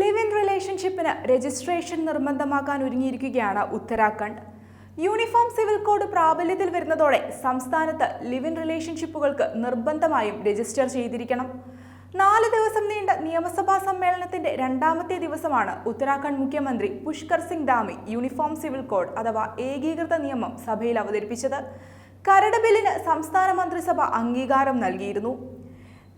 Live in റിലേഷൻഷിപ്പിന് registration നിർബന്ധമാക്കാൻ ഒരുങ്ങിയിരിക്കുകയാണ് ഉത്തരാഖണ്ഡ്. യൂണിഫോം സിവിൽ കോഡ് പ്രാബല്യത്തിൽ വരുന്നതോടെ സംസ്ഥാനത്ത് ലിവ് ഇൻ റിലേഷൻഷിപ്പുകൾക്ക് നിർബന്ധമായും രജിസ്റ്റർ ചെയ്തിരിക്കണം. നാല് ദിവസം നീണ്ട നിയമസഭാ സമ്മേളനത്തിന്റെ രണ്ടാമത്തെ ദിവസമാണ് ഉത്തരാഖണ്ഡ് മുഖ്യമന്ത്രി Pushkar Singh Dhami uniform civil code അഥവാ ഏകീകൃത നിയമം സഭയിൽ അവതരിപ്പിച്ചത്. കരട് ബില്ലിന് സംസ്ഥാന മന്ത്രിസഭ അംഗീകാരം നൽകിയിരുന്നു.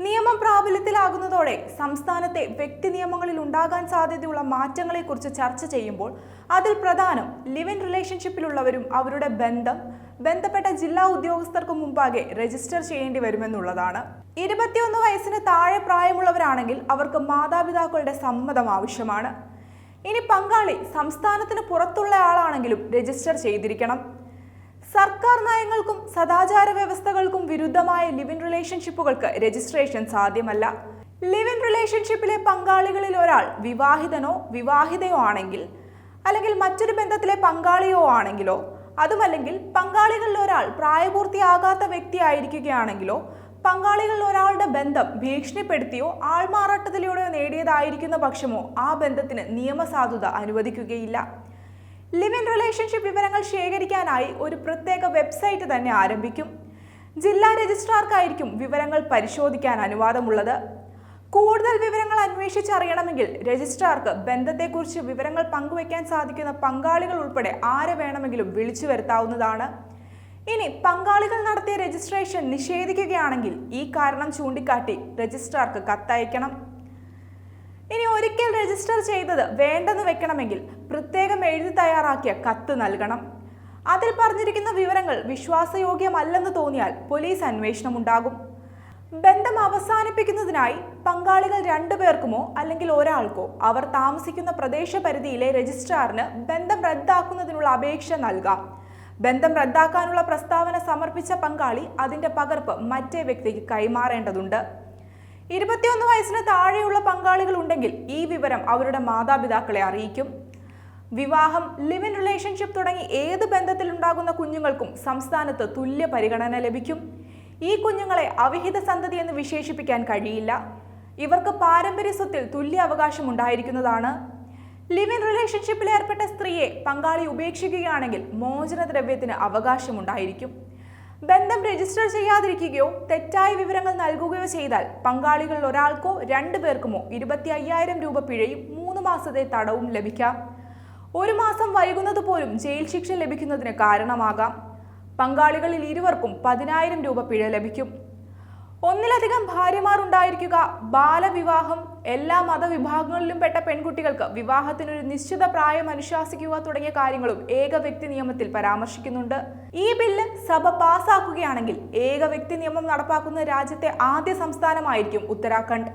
നിയമം പ്രാബല്യത്തിലാകുന്നതോടെ സംസ്ഥാനത്തെ വ്യക്തി നിയമങ്ങളിൽ ഉണ്ടാകാൻ സാധ്യതയുള്ള മാറ്റങ്ങളെക്കുറിച്ച് ചർച്ച ചെയ്യുമ്പോൾ അതിൽ പ്രധാനം ലിവ് ഇൻ റിലേഷൻഷിപ്പിലുള്ളവരും അവരുടെ ബന്ധം ബന്ധപ്പെട്ട ജില്ലാ ഉദ്യോഗസ്ഥർക്ക് മുമ്പാകെ രജിസ്റ്റർ ചെയ്യേണ്ടി വരുമെന്നുള്ളതാണ്. ഇരുപത്തിയൊന്ന് വയസ്സിന് താഴെ പ്രായമുള്ളവരാണെങ്കിൽ അവർക്ക് മാതാപിതാക്കളുടെ സമ്മതം ആവശ്യമാണ്. ഇനി പങ്കാളി സംസ്ഥാനത്തിന് പുറത്തുള്ള ആളാണെങ്കിലും രജിസ്റ്റർ ചെയ്തിരിക്കണം. സർക്കാർ നയങ്ങൾക്കും സദാചാര വ്യവസ്ഥകൾക്കും വിരുദ്ധമായ ലിവിൻ റിലേഷൻഷിപ്പുകൾക്ക് രജിസ്ട്രേഷൻ സാധ്യമല്ല. ലിവിൻ റിലേഷൻഷിപ്പിലെ പങ്കാളികളിൽ ഒരാൾ വിവാഹിതനോ വിവാഹിതയോ ആണെങ്കിൽ അല്ലെങ്കിൽ മറ്റൊരു ബന്ധത്തിലെ പങ്കാളിയോ ആണെങ്കിലോ അതുമല്ലെങ്കിൽ പങ്കാളികളിൽ ഒരാൾ പ്രായപൂർത്തിയാകാത്ത വ്യക്തിയായിരിക്കുകയാണെങ്കിലോ പങ്കാളികളിൽ ഒരാളുടെ ബന്ധം ഭീഷണിപ്പെടുത്തിയോ ആൾമാറാട്ടത്തിലൂടെ നേടിയതായിരിക്കുന്ന പക്ഷമോ ആ ബന്ധത്തിന് നിയമസാധുത അനുവദിക്കുകയില്ല. ലിവ് ഇൻ റിലേഷൻഷിപ്പ് വിവരങ്ങൾ ശേഖരിക്കാനായി ഒരു പ്രത്യേക വെബ്സൈറ്റ് തന്നെ ആരംഭിക്കും. ജില്ലാ രജിസ്ട്രാർക്കായിരിക്കും വിവരങ്ങൾ പരിശോധിക്കാൻ അനുവാദമുള്ളത്. കൂടുതൽ വിവരങ്ങൾ അന്വേഷിച്ചറിയണമെങ്കിൽ രജിസ്ട്രാർക്ക് ബന്ധത്തെക്കുറിച്ച് വിവരങ്ങൾ പങ്കുവയ്ക്കാൻ സാധിക്കുന്ന പങ്കാളികൾ ഉൾപ്പെടെ ആരെ വേണമെങ്കിലും വിളിച്ചു വരുത്താവുന്നതാണ്. ഇനി പങ്കാളികൾ നടത്തിയ രജിസ്ട്രേഷൻ നിഷേധിക്കുകയാണെങ്കിൽ ഈ കാരണം ചൂണ്ടിക്കാട്ടി രജിസ്ട്രാർക്ക് കത്തയക്കണം. ഇനി ഒരിക്കൽ രജിസ്റ്റർ ചെയ്തത് വേണ്ടെന്ന് വെക്കണമെങ്കിൽ പ്രത്യേകം എഴുതി തയ്യാറാക്കിയ കത്ത് നൽകണം. അതിൽ പറഞ്ഞിരിക്കുന്ന വിവരങ്ങൾ വിശ്വാസയോഗ്യമല്ലെന്ന് തോന്നിയാൽ പോലീസ് അന്വേഷണം ഉണ്ടാകും ബന്ധം അവസാനിപ്പിക്കുന്നതിനായി പങ്കാളികൾ രണ്ടുപേർക്കുമോ അല്ലെങ്കിൽ ഒരാൾക്കോ അവർ താമസിക്കുന്ന പ്രദേശപരിധിയിലെ രജിസ്ട്രാറിന് ബന്ധം റദ്ദാക്കുന്നതിനുള്ള അപേക്ഷ നൽകാം. ബന്ധം റദ്ദാക്കാനുള്ള പ്രസ്താവന സമർപ്പിച്ച പങ്കാളി അതിന്റെ പകർപ്പ് മറ്റേ വ്യക്തിക്ക് കൈമാറേണ്ടതുണ്ട്. ഇരുപത്തിയൊന്ന് വയസ്സിന് താഴെയുള്ള പങ്കാളികൾ ഉണ്ടെങ്കിൽ ഈ വിവരം അവരുടെ മാതാപിതാക്കളെ അറിയിക്കും. വിവാഹം ലിവ് ഇൻ റിലേഷൻഷിപ്പ് തുടങ്ങി ഏത് ബന്ധത്തിലുണ്ടാകുന്ന കുഞ്ഞുങ്ങൾക്കും സംസ്ഥാനത്ത് തുല്യ പരിഗണന ലഭിക്കും. ഈ കുഞ്ഞുങ്ങളെ അവിഹിത സന്തതി എന്ന് വിശേഷിപ്പിക്കാൻ കഴിയില്ല. ഇവർക്ക് പാരമ്പര്യ സ്വത്തിൽ തുല്യ അവകാശം ഉണ്ടായിരിക്കുന്നതാണ് ലിവ് ഇൻ റിലേഷൻഷിപ്പിൽ ഏർപ്പെട്ട സ്ത്രീയെ പങ്കാളി ഉപേക്ഷിക്കുകയാണെങ്കിൽ മോചനദ്രവ്യത്തിന് അവകാശമുണ്ടായിരിക്കും. ബന്ധം രജിസ്റ്റർ ചെയ്യാതിരിക്കുകയോ തെറ്റായ വിവരങ്ങൾ നൽകുകയോ ചെയ്താൽ പങ്കാളികളിൽ ഒരാൾക്കോ രണ്ടു പേർക്കുമോ ഇരുപത്തി അയ്യായിരം രൂപ പിഴയും മൂന്ന് മാസത്തെ തടവും ലഭിക്കാം. ഒരു മാസം വൈകുന്നത് പോലും ജയിൽ ശിക്ഷ ലഭിക്കുന്നതിന് കാരണമാകാം. പങ്കാളികളിൽ ഇരുവർക്കും പതിനായിരം രൂപ പിഴ ലഭിക്കും. ഒന്നിലധികം ഭാര്യമാർ ഉണ്ടായിരിക്കുക. ബാലവിവാഹം എല്ലാ മതവിഭാഗങ്ങളിലും പെട്ട പെൺകുട്ടികൾക്ക് വിവാഹത്തിനൊരു നിശ്ചിത പ്രായം അനുശാസിക്കുക തുടങ്ങിയ കാര്യങ്ങളും ഏക വ്യക്തി നിയമത്തിൽ പരാമർശിക്കുന്നുണ്ട്. ഈ ബില്ല് സഭ പാസാക്കുകയാണെങ്കിൽ ഏക വ്യക്തി നിയമം നടപ്പാക്കുന്ന രാജ്യത്തെ ആദ്യ സംസ്ഥാനമായിരിക്കും ഉത്തരാഖണ്ഡ്.